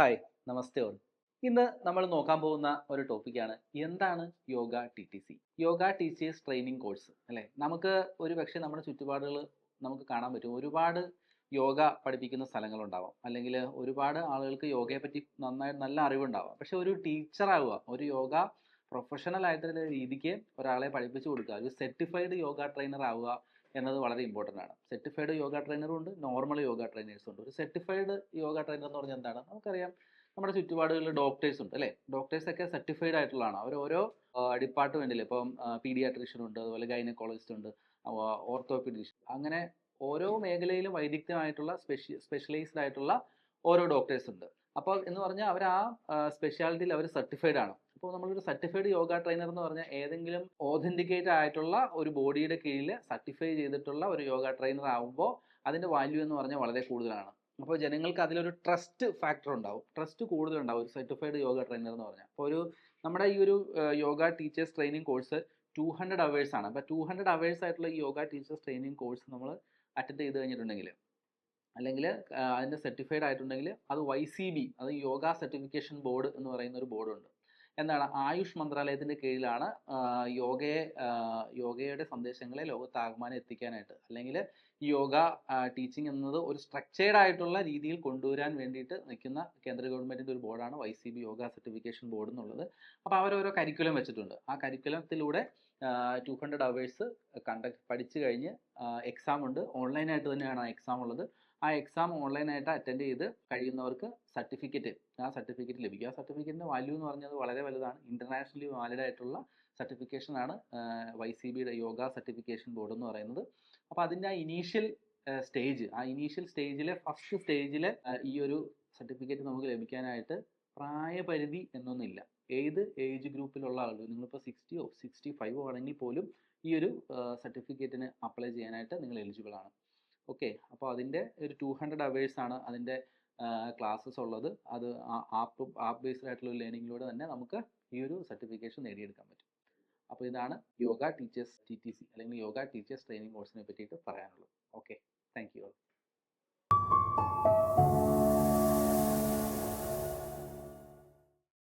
Hi നമസ്തേ all. ഇന്ന് നമ്മൾ നോക്കാൻ പോകുന്ന ഒരു ടോപ്പിക്കാണ് എന്താണ് yoga T T C yoga teachers training course അല്ലേ? നമുക്ക് ഒരു പക്ഷേ നമ്മുടെ ചുറ്റുപാടുകൾ നമുക്ക് കാണാൻ പറ്റും. ഒരുപാട് യോഗ പഠിപ്പിക്കുന്ന സ്ഥലങ്ങളുണ്ടാവാം. അല്ലെങ്കിൽ ഒരുപാട് ആളുകൾക്ക് യോഗയെ പറ്റി നന്നായി നല്ല അറിവുണ്ടാവാം. പക്ഷെ ഒരു ടീച്ചറാവുക ഒരു യോഗ പ്രൊഫഷണൽ ആയിട്ടുള്ള രീതിക്ക് ഒരാളെ പഠിപ്പിച്ചു കൊടുക്കുക ഒരു സർട്ടിഫൈഡ് യോഗ ട്രെയിനർ ആവുക എന്നത് വളരെ ഇമ്പോർട്ടന്റ് ആണ്. സർട്ടിഫൈഡ് യോഗ ട്രെയിനറും ഉണ്ട് നോർമൽ യോഗ ട്രെയിനേഴ്സും ഉണ്ട്. ഒരു സർട്ടിഫൈഡ് യോഗ ട്രെയിനർ എന്ന് പറഞ്ഞാൽ എന്താണ്? നമുക്കറിയാം നമ്മുടെ ചുറ്റുപാടുകളിൽ ഡോക്ടേഴ്സ് ഉണ്ട് അല്ലേ? ഡോക്ടേഴ്സ് ഒക്കെ സർട്ടിഫൈഡ് ആയിട്ടുള്ളതാണ്. അവർ ഓരോ ഡിപ്പാർട്ട്മെന്റിൽ ഇപ്പം പീഡിയാട്രീഷ്യൻ ഉണ്ട് അതുപോലെ ഗൈനക്കോളജിസ്റ്റ് ഉണ്ട് ഓർത്തോപീഡിഷ്യൻ അങ്ങനെ ഓരോ മേഖലയിലും വൈദഗ്ധ്യമായിട്ടുള്ള സ്പെഷ്യ സ്പെഷ്യലൈസ്ഡ് ആയിട്ടുള്ള ഓരോ ഡോക്ടേഴ്സ് ഉണ്ട്. അപ്പോൾ എന്ന് പറഞ്ഞാൽ അവർ ആ സ്പെഷ്യാലിറ്റിയിൽ അവർ സർട്ടിഫൈഡ് ആണ്. അപ്പോൾ നമ്മളൊരു സർട്ടിഫൈഡ് യോഗ ട്രെയിനർ എന്ന് പറഞ്ഞാൽ ഏതെങ്കിലും ഓതന്റിക്കേറ്റ് ആയിട്ടുള്ള ഒരു ബോഡിയുടെ കീഴിൽ സർട്ടിഫൈ ചെയ്തിട്ടുള്ള ഒരു യോഗ ട്രെയിനർ ആകുമ്പോൾ അതിന്റെ വാല്യൂ എന്ന് പറഞ്ഞാൽ വളരെ കൂടുതലാണ്. അപ്പോൾ ജനങ്ങൾക്ക് അതിലൊരു ട്രസ്റ്റ് ഫാക്ടർ ഉണ്ടാവും. ട്രസ്റ്റ് കൂടുതലുണ്ടാവും ഒരു സർട്ടിഫൈഡ് യോഗ ട്രെയിനർ എന്ന് പറഞ്ഞാൽ. അപ്പോൾ ഒരു നമ്മുടെ ഈ ഒരു yoga teachers training course two hundred hours ആണ്. അപ്പോൾ ടു ഹൺഡ്രഡ് അവേഴ്സ് ആയിട്ടുള്ള ഈ യോഗ ടീച്ചേഴ്സ് ട്രെയിനിങ് കോഴ്സ് നമ്മൾ അറ്റൻഡ് ചെയ്ത് കഴിഞ്ഞിട്ടുണ്ടെങ്കിൽ അല്ലെങ്കിൽ അതിന്റെ സർട്ടിഫൈഡ് ആയിട്ടുണ്ടെങ്കിൽ അത് വൈ സി ബി അത് യോഗ സർട്ടിഫിക്കേഷൻ ബോർഡ് എന്ന് പറയുന്ന ഒരു ബോർഡുണ്ട് എന്താണ്? ആയുഷ് മന്ത്രാലയത്തിന്റെ കീഴിലാണ് യോഗയെ യോഗയുടെ സന്ദേശങ്ങളെ ലോകത്താകമാനം എത്തിക്കാനായിട്ട്. അല്ലെങ്കിൽ യോഗ ടീച്ചിങ് എന്നത് ഒരു സ്ട്രക്ചേർഡ് ആയിട്ടുള്ള രീതിയിൽ കൊണ്ടുവരാൻ വേണ്ടിയിട്ട് നിൽക്കുന്ന കേന്ദ്ര ഗവൺമെന്റിന്റെ ഒരു ബോർഡാണ് Y C B yoga certification board എന്നുള്ളത്. അപ്പോൾ അവരോരോ കരിക്കുലം വെച്ചിട്ടുണ്ട്. ആ കരിക്കുലത്തിലൂടെ ടു ഹൺഡ്രഡ് അവേഴ്സ് കണ്ടക്ട് പഠിച്ചു കഴിഞ്ഞ് എക്സാം ഉണ്ട്. ഓൺലൈനായിട്ട് തന്നെയാണ് ആ എക്സാം ഉള്ളത്. ആ എക്സാം ഓൺലൈനായിട്ട് അറ്റൻഡ് ചെയ്ത് കഴിയുന്നവർക്ക് സർട്ടിഫിക്കറ്റ് ആ സർട്ടിഫിക്കറ്റ് ലഭിക്കും. ആ സർട്ടിഫിക്കറ്റിന്റെ വാല്യൂ എന്ന് പറഞ്ഞത് വളരെ വലുതാണ്. ഇന്റർനാഷണലി വാലിഡ് ആയിട്ടുള്ള സർട്ടിഫിക്കേഷൻ ആണ് വൈ സി ബിയുടെ യോഗ സർട്ടിഫിക്കേഷൻ ബോർഡ് എന്ന് പറയുന്നത്. അപ്പോൾ അതിന്റെ ആ ഇനീഷ്യൽ സ്റ്റേജ് ആ ഇനീഷ്യൽ സ്റ്റേജിലെ ഫസ്റ്റ് സ്റ്റേജിലെ ഈ ഒരു സർട്ടിഫിക്കറ്റ് നമുക്ക് ലഭിക്കാനായിട്ട് പ്രായപരിധി എന്നൊന്നുമില്ല. ഏത് ഏജ് ഗ്രൂപ്പിലുള്ള ആളുകൾ നിങ്ങളിപ്പോൾ സിക്സ്റ്റിയോ സിക്സ്റ്റി ഫൈവോ ആണെങ്കിൽ പോലും ഈ ഒരു സർട്ടിഫിക്കറ്റിന് അപ്ലൈ ചെയ്യാനായിട്ട് നിങ്ങൾ എലിജിബിൾ ആണ്. ഓക്കെ അപ്പോൾ അതിന്റെ ഒരു ടു ഹൺഡ്രഡ് അവേഴ്സ് ആണ് അതിന്റെ ക്ലാസ്സസ് ഉള്ളത്. അത് ആപ്പ് ആപ്പ് ബേസ്ഡ് ആയിട്ടുള്ള ലേണിങ്ങിലൂടെ തന്നെ നമുക്ക് ഈ ഒരു സർട്ടിഫിക്കേഷൻ നേടിയെടുക്കാൻ പറ്റും. അപ്പോൾ ഇതാണ് yoga teachers T T C അല്ലെങ്കിൽ യോഗ ടീച്ചേഴ്സ് ട്രെയിനിങ് കോഴ്സിനെ പറ്റിയിട്ട് പറയാനുള്ളത്. Okay thank you